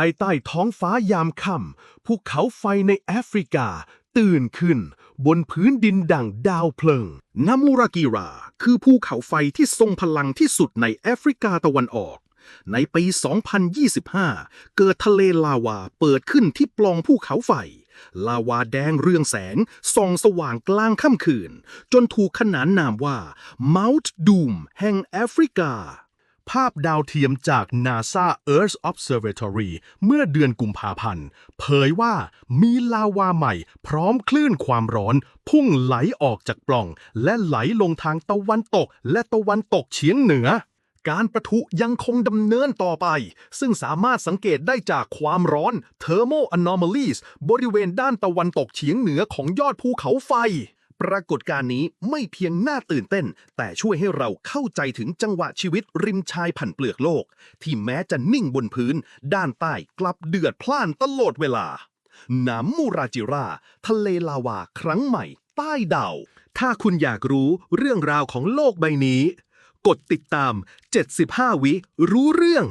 ายใต้ท้องฟ้ายามค่ำภูเขาไฟในแอฟริกา ตื่นขึ้น บนพื้นดินดั่งดาวเพลิง นามูรากิรา คือภูเขาไฟที่ทรงพลังที่สุดในแอฟริกาตะวันออก ในปี 2025 เกิดทะเลลาวาเปิดขึ้นที่ปล่องภูเขาไฟ ลาวาแดงเรืองแสงส่องสว่างกลางค่ำคืน จนถูกขนานนามว่า Mount Doom แห่งแอฟริกา ภาพดาวเทียมจาก NASA Earth Observatory เมื่อเดือนกุมภาพันธ์ เผยว่ามีลาวาใหม่พร้อมคลื่นความร้อน พุ่งไหลออกจากปล่อง และไหลลงทางตะวันตก และตะวันตกเฉียงเหนือ การประทุยังคงดำเนินต่อไป ซึ่งสามารถสังเกตได้จากความร้อน Thermal Anomalies บริเวณด้านตะวันตกเฉียงเหนือของยอดภูเขาไฟ ปรากฏการณ์นี้ไม่เพียงน่าตื่นเต้น แต่ช่วยให้เราเข้าใจถึงจังหวะชีวิตริมชายผันเปลือกโลก ที่แม้จะนิ่งบนพื้น ด้านใต้กลับเดือดพล่านตลอดเวลา น้ำมูราจิรา ทะเลลาวาครั้งใหม่ ใต้ดาว ถ้าคุณอยากรู้เรื่องราวของโลกใบนี้ กดติดตาม 75 วิรู้เรื่อง